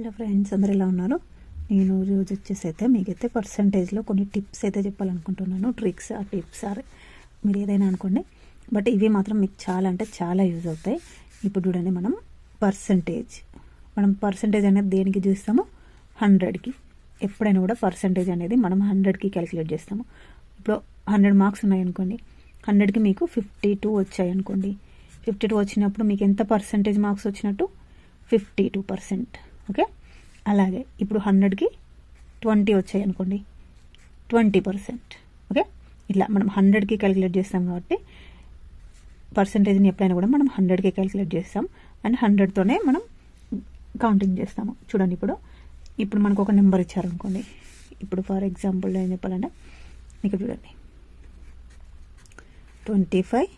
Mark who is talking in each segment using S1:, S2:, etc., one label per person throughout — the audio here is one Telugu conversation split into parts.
S1: హలో ఫ్రెండ్స్ అందరు ఎలా ఉన్నారు? నేను రోజు వచ్చేసి అయితే మీకైతే పర్సంటేజ్లో కొన్ని టిప్స్ అయితే చెప్పాలనుకుంటున్నాను. ట్రిక్స్ ఆ టిప్స్ ఆర్ మీరు ఏదైనా అనుకోండి. బట్ ఇవి మాత్రం మీకు చాలా అంటే చాలా యూజ్ అవుతాయి. ఇప్పుడు చూడండి మనం పర్సంటేజ్ మనం పర్సంటేజ్ అనేది దేనికి చూస్తాము? హండ్రెడ్కి ఎప్పుడైనా కూడా పర్సంటేజ్ అనేది మనం హండ్రెడ్కి క్యాలిక్యులేట్ చేస్తాము. ఇప్పుడు హండ్రెడ్ మార్క్స్ ఉన్నాయనుకోండి హండ్రెడ్కి మీకు ఫిఫ్టీ టూ వచ్చాయి అనుకోండి. ఫిఫ్టీ టూ వచ్చినప్పుడు మీకు ఎంత పర్సంటేజ్ మార్క్స్ వచ్చినట్టు? Fifty two percent okay? అలాగే ఇప్పుడు హండ్రెడ్కి ట్వంటీ వచ్చాయి అనుకోండి. Twenty percent. ఓకే? ఇట్లా మనం హండ్రెడ్కి క్యాలిక్యులేట్ చేస్తాం కాబట్టి పర్సంటేజ్ని ఎప్పుడైనా కూడా మనం హండ్రెడ్కి క్యాలిక్యులేట్ చేస్తాం. అండ్ హండ్రెడ్తోనే మనం కౌంటింగ్ చేస్తాము. చూడండి ఇప్పుడు. ఇప్పుడు మనకు ఒక నెంబర్ ఇచ్చారనుకోండి ఇప్పుడు ఫర్ ఎగ్జాంపుల్ ఏం చెప్పాలంటే ఇక్కడ చూడండి. Twenty five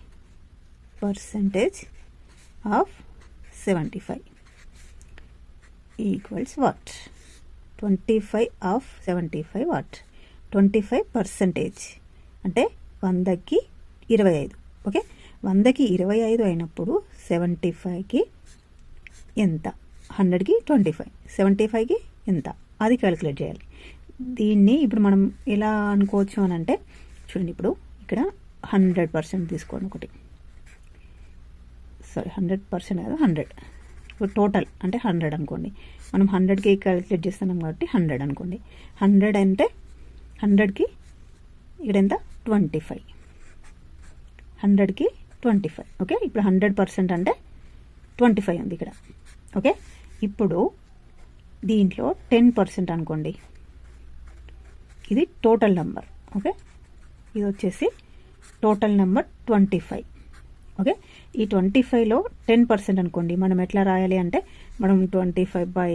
S1: percentage of seventy five. Equals what twenty five of seventy five what twenty five percentage అంటే వందకి ఇరవై ఐదు. ఓకే? వందకి ఇరవై ఐదు అయినప్పుడు సెవెంటీ ఫైవ్కి ఎంత? హండ్రెడ్కి ట్వంటీ ఫైవ్ సెవెంటీ ఫైవ్కి ఎంత? అది క్యాలిక్యులేట్ చేయాలి. దీన్ని ఇప్పుడు మనం ఎలా అనుకోవచ్చు అని అంటే చూడండి ఇప్పుడు ఇక్కడ హండ్రెడ్ పర్సెంట్ తీసుకోండి ఒకటి. సారీ హండ్రెడ్ పర్సెంట్ కాదు హండ్రెడ్ టోటల్ అంటే హండ్రెడ్ అనుకోండి. మనం హండ్రెడ్కి క్యాలిక్యులేట్ చేస్తున్నాం కాబట్టి హండ్రెడ్ అనుకోండి. హండ్రెడ్ అంటే హండ్రెడ్కి ఇక్కడ ఎంత ట్వంటీ ఫైవ్. హండ్రెడ్కి ట్వంటీ ఫైవ్. ఓకే? ఇప్పుడు హండ్రెడ్ పర్సెంట్ అంటే ట్వంటీ ఫైవ్ ఉంది ఇక్కడ. ఓకే? ఇప్పుడు దీంట్లో టెన్ పర్సెంట్ అనుకోండి. ఇది టోటల్ నెంబర్. ఓకే? ఇది వచ్చేసి total number twenty five. Okay? ఈ ట్వంటీ ఫైవ్లో టెన్ పర్సెంట్ అనుకోండి. మనం ఎట్లా రాయాలి అంటే మనం twenty five by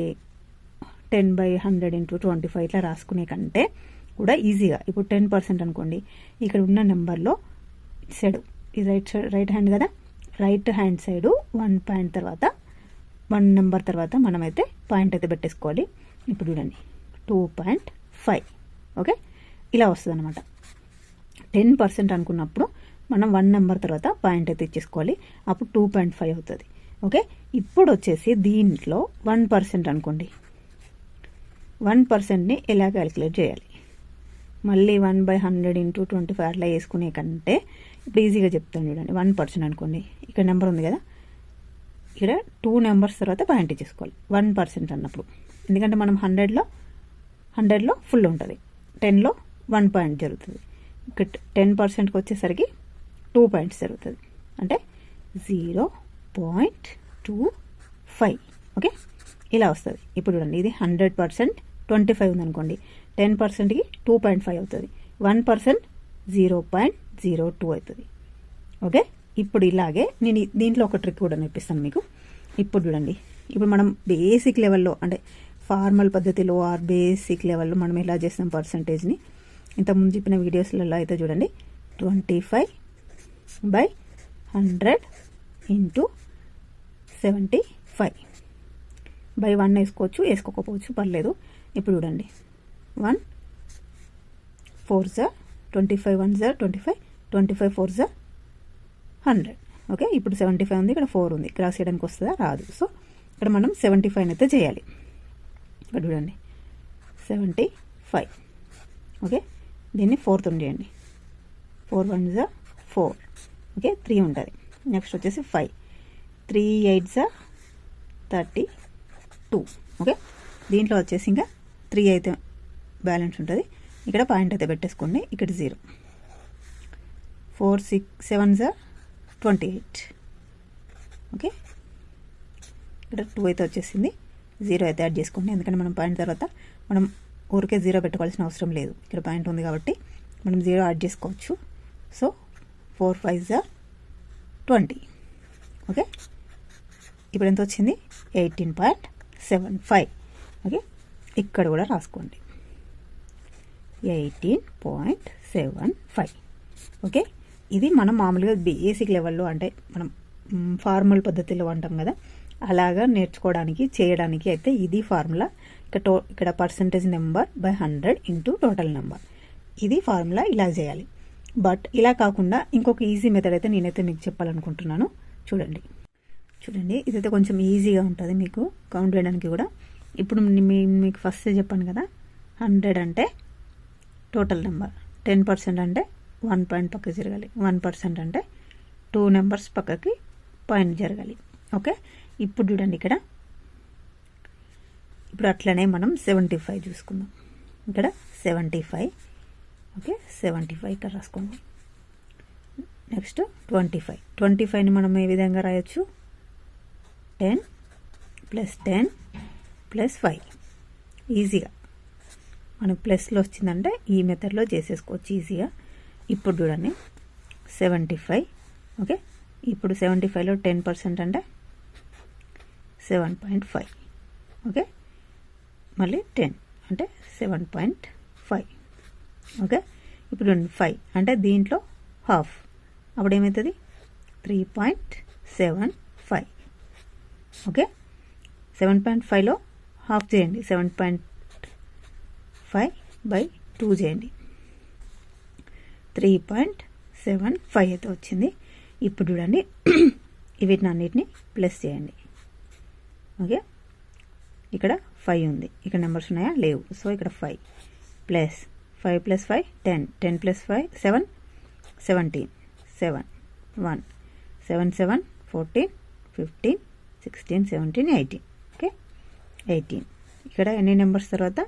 S1: ten by hundred into twenty five ఇట్లా రాసుకునే కంటే కూడా ఈజీగా ఇప్పుడు టెన్ పర్సెంట్ అనుకోండి. ఇక్కడ ఉన్న నెంబర్లో సైడ్ ఈ రైట్ సైడ్ రైట్ హ్యాండ్ కదా? Right hand side one point తర్వాత వన్ నెంబర్ తర్వాత మనమైతే పాయింట్ అయితే పెట్టేసుకోవాలి. ఇప్పుడు చూడండి. Two point five okay? ఇలా వస్తుంది అనమాట టెన్ పర్సెంట్ అనుకున్నప్పుడు మనం వన్ నెంబర్ తర్వాత పాయింట్ అయితే ఇచ్చేసుకోవాలి. అప్పుడు టూ పాయింట్ ఫైవ్ అవుతుంది. ఓకే ఇప్పుడు వచ్చేసి దీంట్లో వన్ పర్సెంట్ అనుకోండి. వన్ పర్సెంట్ని ఎలా క్యాలిక్యులేట్ చేయాలి? మళ్ళీ one by hundred into twenty five అట్లా వేసుకునే కంటే ఇప్పుడు ఈజీగా చెప్తాను చూడండి. వన్ పర్సెంట్ అనుకోండి. ఇక్కడ నెంబర్ ఉంది కదా? ఇక్కడ టూ నెంబర్స్ తర్వాత పాయింట్ ఇచ్చేసుకోవాలి. వన్ పర్సెంట్ అన్నప్పుడు. ఎందుకంటే మనం హండ్రెడ్లో హండ్రెడ్లో ఫుల్ ఉంటుంది. టెన్లో వన్ పాయింట్ జరుగుతుంది. ఇక్కడ టెన్ పర్సెంట్కి వచ్చేసరికి టూ పాయింట్స్ జరుగుతుంది. అంటే zero point two five. Okay? ఇలా వస్తుంది. ఇప్పుడు చూడండి ఇది హండ్రెడ్ పర్సెంట్ ట్వంటీ ఫైవ్ ఉందనుకోండి. టెన్ పర్సెంట్కి టూ పాయింట్ ఫైవ్ అవుతుంది. One percent zero point zero two అవుతుంది. ఓకే? ఇప్పుడు ఇలాగే నేను దీంట్లో ఒక ట్రిక్ కూడా నేర్పిస్తాను మీకు. ఇప్పుడు చూడండి ఇప్పుడు మనం బేసిక్ లెవెల్లో అంటే ఫార్మల్ పద్ధతిలో ఆర్ బేసిక్ లెవెల్లో మనం ఎలా చేస్తాం పర్సంటేజ్ని? ఇంతకుముందు చెప్పిన వీడియోస్లలో అయితే చూడండి twenty five by hundred into seventy five. By one వేసుకోవచ్చు వేసుకోకపోవచ్చు పర్లేదు. ఇప్పుడు చూడండి. వన్ ఫోర్ జా ట్వంటీ ఫైవ్ వన్ జా twenty five twenty five four జా హండ్రెడ్. ఓకే ఇప్పుడు సెవెంటీ ఫైవ్ ఉంది ఇక్కడ ఫోర్ ఉంది. క్రాస్ చేయడానికి వస్తుందా? రాదు. సో ఇక్కడ మనం సెవెంటీ ఫైవ్ అయితే చేయాలి. ఇక్కడ చూడండి. Seventy five. ఓకే దీన్ని ఫోర్త్ చేయండి. ఫోర్ వన్ జా ఫోర్. ఓకే త్రీ ఉంటుంది. నెక్స్ట్ వచ్చేసి ఫైవ్ త్రీ ఎయిట్ జా థర్టీ టూ ఓకే దీంట్లో వచ్చేసి ఇంకా త్రీ అయితే బ్యాలెన్స్ ఉంటుంది. ఇక్కడ పాయింట్ అయితే పెట్టేసుకోండి ఇక్కడ జీరో ఫోర్ సిక్స్ సెవెన్ జా ట్వంటీ ఎయిట్ ఓకే ఇక్కడ టూ అయితే వచ్చేసింది. జీరో అయితే యాడ్ చేసుకోండి ఎందుకంటే మనం పాయింట్ తర్వాత మనం ఊరికే జీరో పెట్టుకోవాల్సిన అవసరం లేదు. ఇక్కడ పాయింట్ ఉంది కాబట్టి మనం జీరో యాడ్ చేసుకోవచ్చు. సో ఫోర్ ఫైవ్ జా ట్వంటీ. ఓకే? ఇప్పుడు ఎంత వచ్చింది? Eighteen point seven five. Okay? ఇక్కడ కూడా రాసుకోండి. Eighteen point seven five. Okay? ఇది మనం మామూలుగా బేసిక్ లెవెల్లో అంటే మనం ఫార్మల్ పద్ధతిలో అంటాం కదా అలాగా నేర్చుకోవడానికి చేయడానికి అయితే ఇది ఫార్ములా. ఇక్కడ టో ఇక్కడ percentage number by hundred into total number. ఇది ఫార్ములా ఇలా చేయాలి. బట్ ఇలా కాకుండా ఇంకొక ఈజీ మెథడ్ అయితే నేనైతే మీకు చెప్పాలనుకుంటున్నాను. చూడండి. చూడండి ఇదైతే కొంచెం ఈజీగా ఉంటుంది మీకు. కౌంట్ చేయడానికి కూడా. ఇప్పుడు మీ మీకు ఫస్ట్ చెప్పాను కదా హండ్రెడ్ అంటే టోటల్ నెంబర్ టెన్ పర్సెంట్ అంటే వన్ పాయింట్ పక్కకి జరగాలి. వన్ పర్సెంట్ అంటే టూ నెంబర్స్ పక్కకి పాయింట్ జరగాలి. ఓకే ఇప్పుడు చూడండి ఇక్కడ. ఇప్పుడు అట్లనే మనం సెవెంటీ ఫైవ్ చూసుకుందాం. ఇక్కడ seventy five okay seventy five ఇక్కడ రాసుకోండి. నెక్స్ట్ ట్వంటీ ఫైవ్ ట్వంటీ ఫైవ్ని మనం ఏ విధంగా రాయొచ్చు? Ten plus ten plus five ఈజీగా మనకు ప్లస్లో వచ్చిందంటే ఈ మెథడ్లో చేసేసుకోవచ్చు ఈజీగా. ఇప్పుడు చూడండి. సెవెంటీ ఫైవ్ ఓకే ఇప్పుడు సెవెంటీ ఫైవ్లో టెన్ పర్సెంట్ అంటే సెవెన్ పాయింట్ ఫైవ్ ఓకే మళ్ళీ టెన్ అంటే సెవెన్ పాయింట్ ఫైవ్ ఓకే? ఇప్పుడు ఫైవ్ అంటే దీంట్లో హాఫ్ అప్పుడు ఏమవుతుంది three point seven five okay? Seven point ఫైవ్లో హాఫ్ చేయండి. Seven point five by two చేయండి. త్రీ పాయింట్ సెవెన్ ఫైవ్ అయితే వచ్చింది. ఇప్పుడు చూడండి. వీటిని అన్నిటిని ప్లస్ చేయండి. ఓకే? ఇక్కడ ఫైవ్ ఉంది. ఇక్కడ నెంబర్స్ ఉన్నాయా? లేవు. సో ఇక్కడ five plus five plus five ten. Ten plus five seven. Seventeen. Seven. One. Seven seven fourteen. Fifteen. Sixteen seventeen eighteen. Okay? Eighteen. ఇక్కడ ఎన్ని నెంబర్స్ తర్వాత?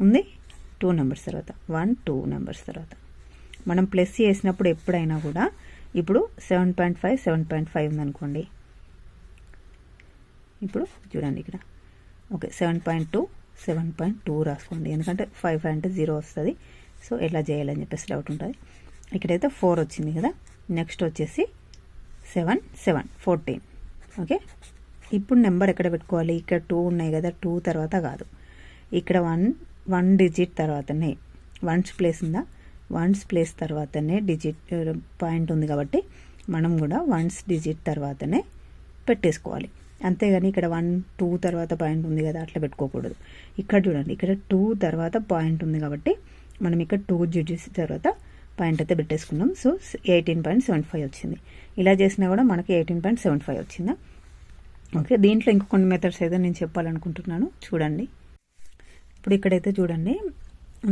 S1: ఉంది? టూ నెంబర్స్ తర్వాత. వన్ టూ నెంబర్స్ తర్వాత. మనం ప్లస్ చేసినప్పుడు ఎప్పుడైనా కూడా ఇప్పుడు seven point five seven point five ఉందనుకోండి. ఇప్పుడు చూడండి ఇక్కడ. Okay seven point two seven point two రాసుకోండి. ఎందుకంటే ఫైవ్ అంటే జీరో వస్తుంది. సో ఎలా చేయాలని చెప్పేసి డౌట్ ఉంటుంది. ఇక్కడైతే ఫోర్ వచ్చింది కదా. నెక్స్ట్ వచ్చేసి సెవెన్ సెవెన్ ఫోర్టీన్ ఓకే ఇప్పుడు నెంబర్ ఎక్కడ పెట్టుకోవాలి? ఇక్కడ టూ ఉన్నాయి కదా. టూ తర్వాత కాదు. ఇక్కడ వన్ వన్ డిజిట్ తర్వాతనే. వన్స్ ప్లేస్ ఉందా? వన్స్ ప్లేస్ తర్వాతనే డిజిట్ పాయింట్ uh, ఉంది కాబట్టి మనం కూడా వన్స్ డిజిట్ తర్వాతనే పెట్టేసుకోవాలి. అంతేగాని ఇక్కడ వన్ టూ తర్వాత పాయింట్ ఉంది కదా అట్లా పెట్టుకోకూడదు. ఇక్కడ చూడండి ఇక్కడ టూ తర్వాత పాయింట్ ఉంది కాబట్టి మనం ఇక్కడ టూ జడ్జెస్ తర్వాత పాయింట్ అయితే పెట్టేసుకున్నాం. So eighteen point seven five వచ్చింది. ఇలా చేసినా కూడా మనకి ఎయిటీన్ పాయింట్ సెవెన్ ఫైవ్ వచ్చిందా? ఓకే దీంట్లో ఇంకో కొన్ని మెథడ్స్ ఏదో నేను చెప్పాలనుకుంటున్నాను. చూడండి. ఇప్పుడు ఇక్కడైతే చూడండి.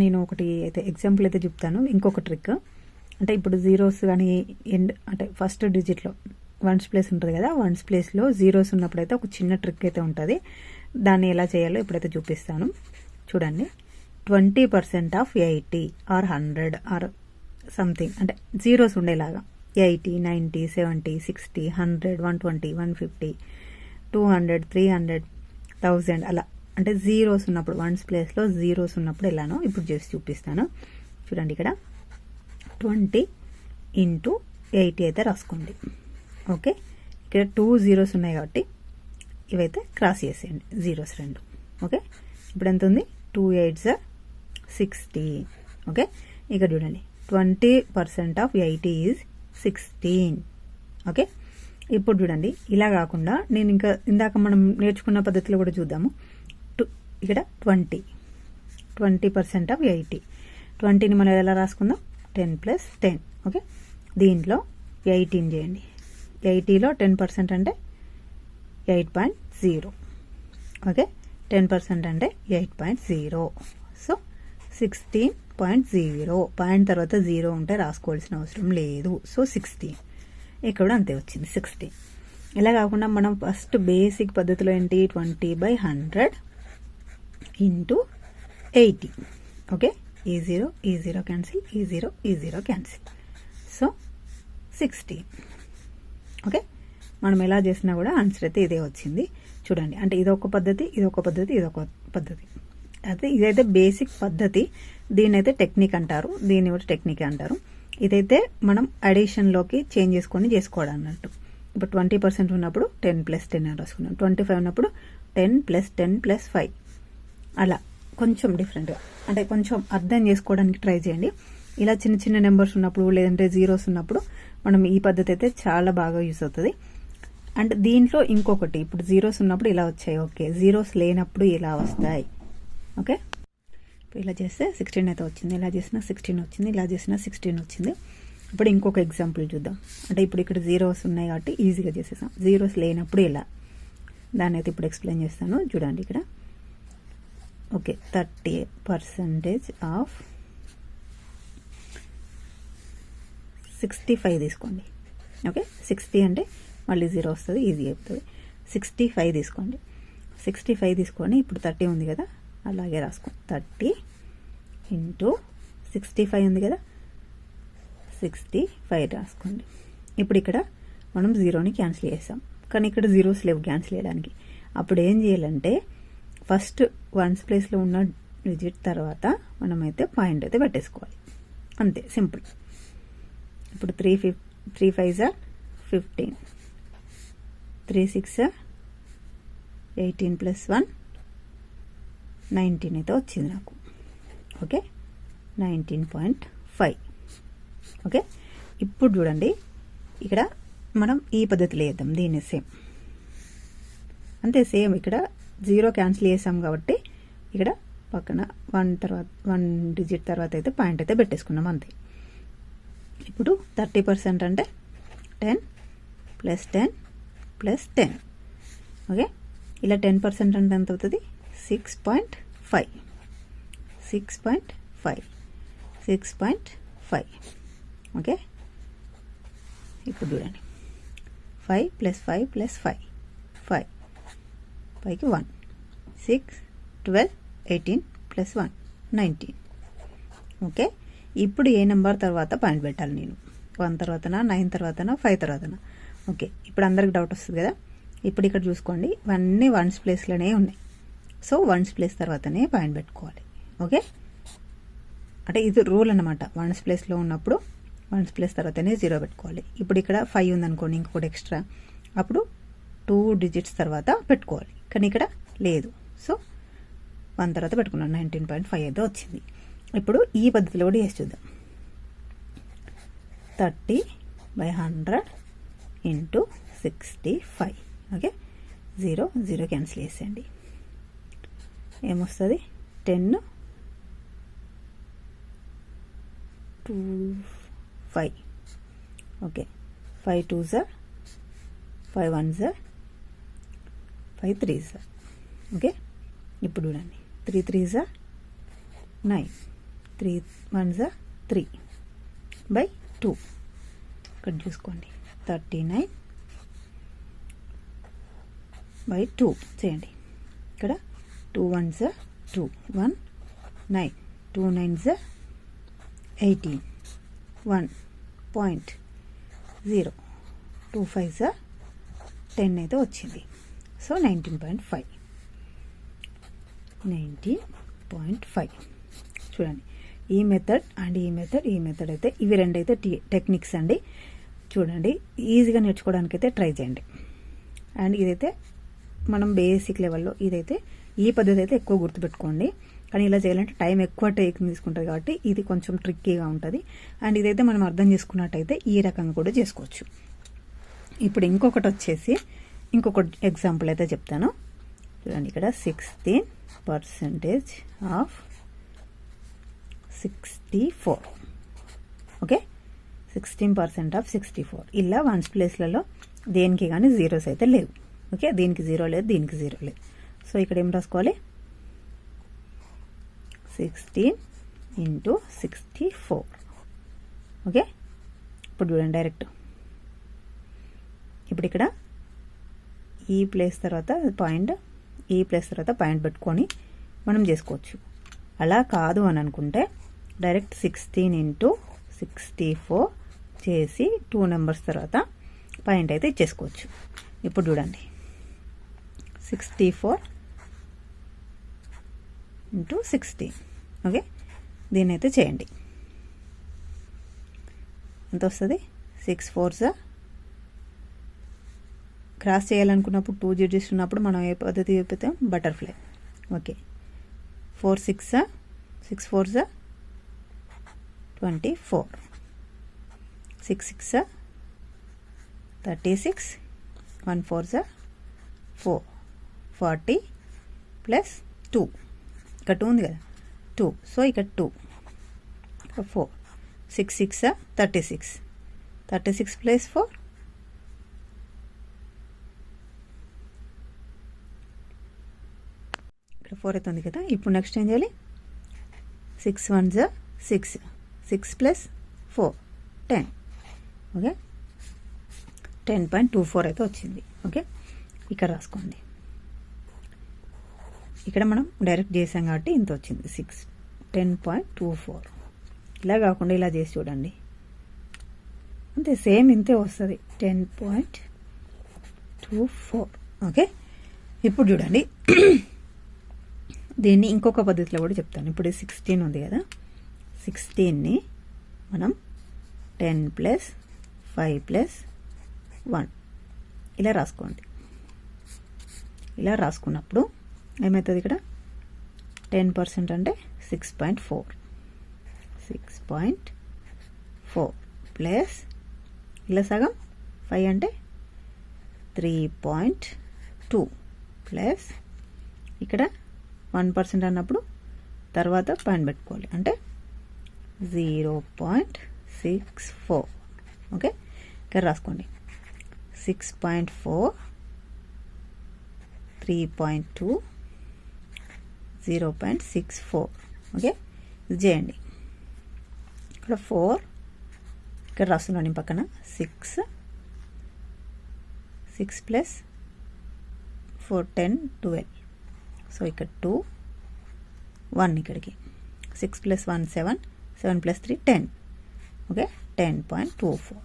S1: నేను ఒకటి అయితే ఎగ్జాంపుల్ అయితే చెప్తాను. ఇంకొక ట్రిక్ అంటే ఇప్పుడు జీరోస్ కానీ ఎండ్ అంటే ఫస్ట్ డిజిట్లో వన్స్ ప్లేస్ ఉంటుంది కదా వన్స్ ప్లేస్లో జీరోస్ ఉన్నప్పుడు అయితే ఒక చిన్న ట్రిక్ అయితే ఉంటుంది. దాన్ని ఎలా చేయాలో ఇప్పుడైతే చూపిస్తాను. చూడండి. Twenty percent of eighty or hundred or something అంటే జీరోస్ ఉండేలాగా. Eighty ninety seventy sixty hundred one twenty one fifty two hundred three hundred thousand అలా. అంటే జీరోస్ ఉన్నప్పుడు వన్స్ ప్లేస్లో జీరోస్ ఉన్నప్పుడు ఎలానో ఇప్పుడు చేసి చూపిస్తాను. చూడండి ఇక్కడ. ట్వంటీ ఇంటూ ఎయిటీ అయితే రాసుకోండి. ఓకే? ఇక్కడ టూ జీరోస్ ఉన్నాయి కాబట్టి ఇవైతే క్రాస్ చేసేయండి. జీరోస్ రెండు. ఓకే? ఇప్పుడు ఎంత ఉంది? Two eights sixteen okay? ఇక్కడ చూడండి. Twenty percent of eighty is sixteen okay? ఇప్పుడు చూడండి. ఇలా కాకుండా నేను ఇంకా ఇందాక మనం నేర్చుకున్న పద్ధతిలో కూడా చూద్దాము. టు ఇక్కడ twenty twenty percent of eighty ట్వంటీని మనం ఎలా రాసుకుందాం? Ten plus ten okay? దీంట్లో ఎయిటీన్ చేయండి. ఎయిటీలో టెన్ పర్సెంట్ అంటే eight point zero. Okay? Ten percent అంటే eight point zero. So sixteen point zero. Point తర్వాత జీరో ఉంటే రాసుకోవాల్సిన అవసరం లేదు. So sixteen. ఇక్కడ అంతే వచ్చింది సిక్స్టీన్. ఇలా కాకుండా మనం ఫస్ట్ బేసిక్ పద్ధతిలో ఏంటి? Twenty by hundred into eighty okay? ఈ జీరో ఈ జీరో క్యాన్సిల్ ఈ జీరో ఈ zero cancel. So sixteen. Okay? మనం ఎలా చేసినా కూడా ఆన్సర్ అయితే ఇదే వచ్చింది. చూడండి అంటే ఇదొక పద్ధతి ఇదొక పద్ధతి ఇదొక పద్ధతి. అయితే ఇదైతే బేసిక్ పద్ధతి దీని అయితే టెక్నిక్ అంటారు. దీన్ని కూడా టెక్నిక్ అంటారు. ఇదైతే మనం అడిషన్లోకి చేంజ్ చేసుకొని చేసుకోవడం అన్నట్టు ఇప్పుడు ట్వంటీ పర్సెంట్ ఉన్నప్పుడు టెన్ ప్లస్ టెన్ అని రాసుకున్నాం. ట్వంటీ ఫైవ్ ఉన్నప్పుడు ten plus ten plus five అలా కొంచెం డిఫరెంట్గా అంటే కొంచెం అర్థం చేసుకోవడానికి ట్రై చేయండి. ఇలా చిన్న చిన్న నెంబర్స్ ఉన్నప్పుడు లేదంటే జీరోస్ ఉన్నప్పుడు మనం ఈ పద్ధతి అయితే చాలా బాగా యూస్ అవుతుంది. అండ్ దీంట్లో ఇంకొకటి ఇప్పుడు జీరోస్ ఉన్నప్పుడు ఇలా వచ్చాయి. ఓకే జీరోస్ లేనప్పుడు ఇలా వస్తాయి. ఓకే? ఇప్పుడు ఇలా చేస్తే సిక్స్టీన్ అయితే వచ్చింది. ఇలా చేసినా సిక్స్టీన్ వచ్చింది. ఇలా చేసినా సిక్స్టీన్ వచ్చింది. ఇప్పుడు ఇంకొక ఎగ్జాంపుల్ చూద్దాం. అంటే ఇప్పుడు ఇక్కడ జీరోస్ ఉన్నాయి కాబట్టి ఈజీగా చేసేసాం. జీరోస్ లేనప్పుడు ఇలా. దాన్ని అయితే ఇప్పుడు ఎక్స్ప్లెయిన్ చేస్తాను. చూడండి ఇక్కడ. Okay thirty percentage of sixty five తీసుకోండి. ఓకే? సిక్స్టీ అంటే మళ్ళీ జీరో వస్తుంది ఈజీ అవుతుంది సిక్స్టీ ఫైవ్ తీసుకోండి. సిక్స్టీ ఫైవ్ తీసుకొని ఇప్పుడు థర్టీ ఉంది కదా అలాగే రాసుకోండి. థర్టీ ఇంటూ సిక్స్టీ ఫైవ్ ఉంది కదా సిక్స్టీ ఫైవ్ రాసుకోండి. ఇప్పుడు ఇక్కడ మనం జీరోని క్యాన్సిల్ చేసాం. కానీ ఇక్కడ జీరోస్ లేవు క్యాన్సిల్ చేయడానికి. అప్పుడు ఏం చేయాలంటే ఫస్ట్ వన్స్ ప్లేస్లో ఉన్న డిజిట్ తర్వాత మనమైతే పాయింట్ అయితే పెట్టేసుకోవాలి. అంతే సింపుల్ ఇప్పుడు త్రీ ఫిఫ్ త్రీ ఫైవ్ జా fifteen three six eighteen plus one nineteen అయితే వచ్చింది నాకు. Okay nineteen point five okay ఇప్పుడు చూడండి. ఇక్కడ మనం ఈ పద్ధతిలో వేద్దాం దీన్ని సేమ్ అంతే సేమ్ ఇక్కడ జీరో క్యాన్సిల్ చేసాం కాబట్టి ఇక్కడ పక్కన వన్ తర్వాత వన్ డిజిట్ తర్వాత అయితే పాయింట్ అయితే పెట్టేసుకున్నాం అంతే. ఇప్పుడు థర్టీ పర్సెంట్ అంటే ten plus ten plus ten. Okay? ఇలా టెన్ పర్సెంట్ అంటే ఎంత అవుతుంది? Six point five. Six point five. Six point five. Okay? ఇప్పుడు చూడండి. Five plus five plus five. Five. ఫైవ్కి one. Six twelve eighteen plus one. Nineteen. Okay? ఇప్పుడు ఏ నెంబర్ తర్వాత పాయింట్ పెట్టాలి నేను? వన్ తర్వాతనా నైన్ తర్వాతనా ఫైవ్ తర్వాతనా? ఓకే ఇప్పుడు అందరికి డౌట్ వస్తుంది కదా? ఇప్పుడు ఇక్కడ చూసుకోండి ఇవన్నీ వన్స్ ప్లేస్లోనే ఉన్నాయి. సో వన్స్ ప్లేస్ తర్వాతనే పాయింట్ పెట్టుకోవాలి. ఓకే? అంటే ఇది రూల్ అనమాట వన్స్ ప్లేస్లో ఉన్నప్పుడు వన్స్ ప్లేస్ తర్వాతనే జీరో పెట్టుకోవాలి. ఇప్పుడు ఇక్కడ ఫైవ్ ఉందనుకోండి ఇంకొకటి ఎక్స్ట్రా. అప్పుడు టూ డిజిట్స్ తర్వాత పెట్టుకోవాలి. కానీ ఇక్కడ లేదు. సో వన్ తర్వాత పెట్టుకున్నాను. నైన్టీన్ పాయింట్ ఫైవ్ అయితే వచ్చింది. ఇప్పుడు ఈ పద్ధతిలో కూడా వేసి చూద్దాం. Thirty by hundred into sixty five. Okay? Zero zero cancel చేసేయండి. ఏమొస్తుంది? Ten two five. Okay? Five two sir five one sir five three sir okay? ఇప్పుడు చూడండి. Three three sir nine. Three one జా త్రీ బై టూ. ఇక్కడ చూసుకోండి. థర్టీ నైన్ బై టూ చేయండి. ఇక్కడ టూ వన్ జా two one nine. Two nine జా eighteen. One point zero. Two five జా టెన్ అయితే వచ్చింది. So nineteen point five. Nineteen point five. చూడండి. ఈ మెథడ్ అండ్ ఈ మెథడ్ ఈ మెథడ్ అయితే ఇవి రెండైతే టెక్నిక్స్ అండి. చూడండి ఈజీగా నేర్చుకోవడానికి అయితే ట్రై చేయండి. అండ్ ఇదైతే మనం బేసిక్ లెవెల్లో ఇదైతే ఈ పద్ధతి అయితే ఎక్కువ గుర్తుపెట్టుకోండి. కానీ ఇలా చేయాలంటే టైం ఎక్కువ టేక్ తీసుకుంటుంది కాబట్టి ఇది కొంచెం ట్రిక్కీగా ఉంటుంది. అండ్ ఇదైతే మనం అర్థం చేసుకున్నట్టయితే ఈ రకంగా కూడా చేసుకోవచ్చు. ఇప్పుడు ఇంకొకటి వచ్చేసి ఇంకొక ఎగ్జాంపుల్ అయితే చెప్తాను. చూడండి ఇక్కడ sixteen percentage of sixty four okay sixteen percent of sixty four ఇలా వన్స్ ప్లేస్లలో దేనికి కానీ జీరోస్ అయితే లేవు. ఓకే దీనికి జీరో లేదు దీనికి జీరో లేదు. సో ఇక్కడ ఏం రాసుకోవాలి? Sixteen into sixty four okay ఇప్పుడు చూడండి డైరెక్ట్ ఇప్పుడు ఇక్కడ ఈ ప్లేస్ తర్వాత పాయింట్ ఈ ప్లేస్ తర్వాత పాయింట్ పెట్టుకొని మనం చేసుకోవచ్చు. అలా కాదు అని అనుకుంటే direct sixteen into sixty four చేసి టూ నెంబర్స్ తర్వాత పాయింట్ అయితే ఇచ్చేసుకోవచ్చు. ఇప్పుడు చూడండి. Sixty four into sixty okay దీన్ని అయితే చేయండి. ఎంత వస్తుంది సిక్స్ ఫోర్స్ క్రాస్ చేయాలనుకున్నప్పుడు టూ డిజిట్స్ ఉన్నప్పుడు మనం ఏ పద్ధతి చూపితే butterfly okay four six six fours twenty four six six thirty six one four four forty plus two ఇక్కడ టూ ఉంది కదా. టూ సో ఇక్కడ two four six six thirty six thirty six plus four ఇక్కడ ఫోర్ అయితే ఉంది కదా. ఇప్పుడు నెక్స్ట్ ఏం చేయాలి? సిక్స్ వన్ జా six six plus four. Ten. Okay? Ten point two four అయితే వచ్చింది. ఓకే? ఇక్కడ రాసుకోండి. ఇక్కడ మనం డైరెక్ట్ చేసాం కాబట్టి ఇంత వచ్చింది. Six. Ten point two four. ఇలా కాకుండా ఇలా చేసి చూడండి. అంతే సేమ్ ఇంతే వస్తుంది. Ten point two four. Okay? ఇప్పుడు చూడండి. దీన్ని ఇంకొక పద్ధతిలో కూడా చెప్తాను. ఇప్పుడు సిక్స్టీన్ ఉంది కదా? సిక్స్టీన్ని మనం ten plus five plus one ఇలా రాసుకోండి. ఇలా రాసుకున్నప్పుడు ఏమవుతుంది ఇక్కడ? టెన్ పర్సెంట్ అంటే six point four six point four plus ఇలా సగం ఫైవ్ అంటే త్రీ పాయింట్ టూ ప్లస్ ఇక్కడ వన్ పర్సెంట్ అన్నప్పుడు తర్వాత పాయింట్ పెట్టుకోవాలి. అంటే zero point six four okay ఇక్కడ రాసుకోండి. Six point four three point two zero point six four okay ఇది చేయండి. ఇక్కడ ఫోర్ ఇక్కడ రాస్తున్నాను ఈ పక్కన. Six six plus four ten twelve so ఇక్కడ టూ వన్ ఇక్కడికి. Six plus one seven seven plus three ten okay ten point two four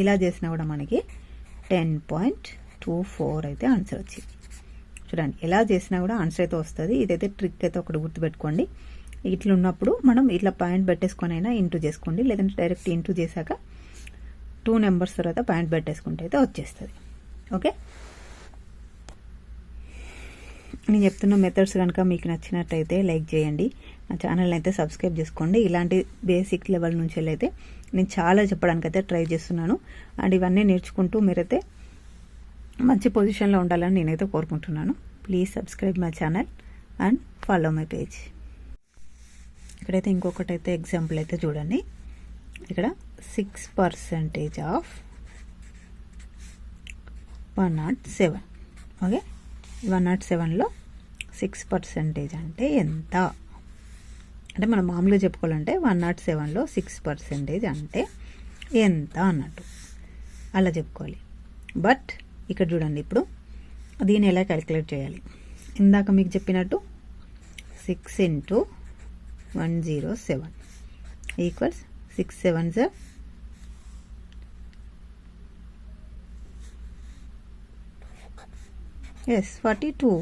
S1: ఇలా చేసినా కూడా మనకి టెన్ పాయింట్ టూ ఫోర్ అయితే ఆన్సర్ వచ్చింది. చూడండి ఎలా చేసినా కూడా ఆన్సర్ అయితే వస్తుంది. ఇదైతే ట్రిక్ అయితే ఒకటి గుర్తుపెట్టుకోండి. ఇట్లా ఉన్నప్పుడు మనం ఇట్లా పాయింట్ పెట్టేసుకొని అయినా ఇంటూ చేసుకోండి. లేదంటే డైరెక్ట్ ఇంటూ చేశాక టూ నెంబర్స్ తర్వాత పాయింట్ పెట్టేసుకుంటే అయితే వచ్చేస్తుంది. ఓకే నేను చెప్తున్న మెథడ్స్ కనుక మీకు నచ్చినట్టయితే లైక్ చేయండి. నా ఛానల్ అయితే సబ్స్క్రైబ్ చేసుకోండి. ఇలాంటి బేసిక్ లెవెల్ నుంచి అయితే నేను చాలా చెప్పడానికైతే ట్రై చేస్తున్నాను. అండ్ ఇవన్నీ నేర్చుకుంటూ మీరైతే మంచి పొజిషన్లో ఉండాలని నేనైతే కోరుకుంటున్నాను. Please subscribe my channel and follow my page ఇక్కడైతే ఇంకొకటి అయితే ఎగ్జాంపుల్ అయితే చూడండి. ఇక్కడ six percentage of one not seven okay one not సెవెన్లో సిక్స్ పర్సెంటేజ్ అంటే ఎంత? అంటే మనం మామూలుగా చెప్పుకోవాలంటే వన్ నాట్ సెవెన్లో సిక్స్ పర్సెంటేజ్ అంటే ఎంత అన్నట్టు. అలా చెప్పుకోవాలి. బట్ ఇక్కడ చూడండి ఇప్పుడు దీన్ని ఎలా క్యాలిక్యులేట్ చేయాలి? ఇందాక మీకు చెప్పినట్టు six into one zero seven equals six seven sir yes forty two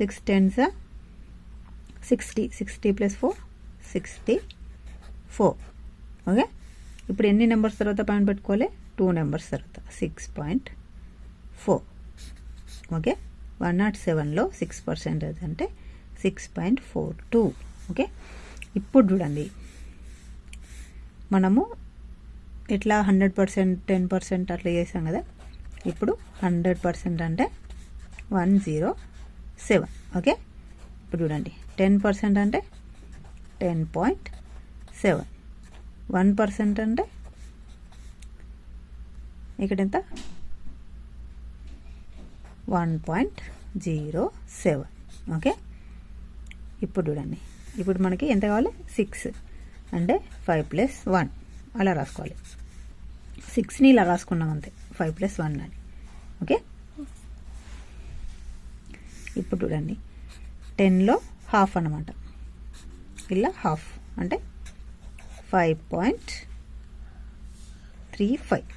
S1: six ten sir sixty sixty plus four sixty four okay ఇప్పుడు ఎన్ని నెంబర్స్ తర్వాత పాయింట్ పెట్టుకోవాలి? టూ నెంబర్స్ తర్వాత. Six point four okay one not సెవెన్లో సిక్స్ పర్సెంటేజ్ అంటే six point four two okay ఇప్పుడు చూడండి. మనము ఇట్లా హండ్రెడ్ పర్సెంట్ టెన్ పర్సెంట్ అట్లా చేసాం కదా? ఇప్పుడు హండ్రెడ్ పర్సెంట్ అంటే వన్ జీరో సెవెన్ ఓకే ఇప్పుడు చూడండి. టెన్ పర్సెంట్ అంటే ten point seven. One percent అంటే ఇక్కడ ఎంత? One point zero seven. Okay? ఇప్పుడు చూడండి. ఇప్పుడు మనకి ఎంత కావాలి? సిక్స్. అంటే ఫైవ్ ప్లస్ వన్. అలా రాసుకోవాలి. సిక్స్ని ఇలా రాసుకున్నాం అంతే. ఫైవ్ ప్లస్ వన్ అని. ఓకే? ఇప్పుడు చూడండి. టెన్లో హాఫ్ అనమాట ఇలా హాఫ్ అంటే five point three five.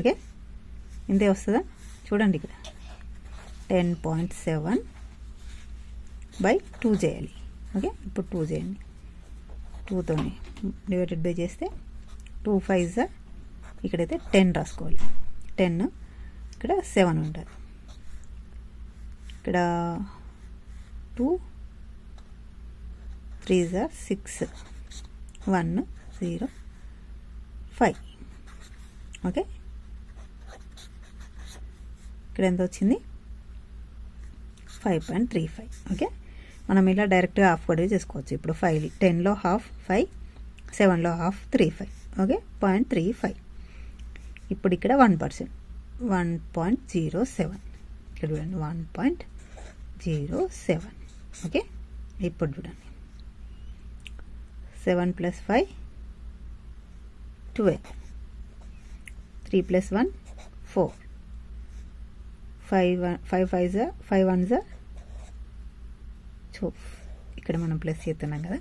S1: Okay? ఇంతే వస్తుందా? చూడండి ఇక్కడ. Ten point seven by two చేయాలి. ఓకే? ఇప్పుడు టూ చేయండి. టూతో డివైడెడ్ బై చేస్తే టూ ఫైవ్ ఇక్కడైతే టెన్ రాసుకోవాలి. టెన్ ఇక్కడ సెవెన్ ఉంటుంది ఇక్కడ two three jar six one zero five okay ఇక్కడ ఎంత వచ్చింది? Five point three five okay మనం ఇలా డైరెక్ట్గా హాఫ్ కూడా చేసుకోవచ్చు. ఇప్పుడు ఫైవ్ టెన్లో హాఫ్ ఫైవ్ సెవెన్లో half three five okay point three five ఇప్పుడు ఇక్కడ one percent one point zero seven ఇక్కడ one point zero seven okay ఇప్పుడు చూడండి. Seven plus five twelve. Three plus one four. Five one five five జా ఫైవ్ వన్ జా సో ఇక్కడ మనం ప్లస్ చేస్తున్నాం కదా.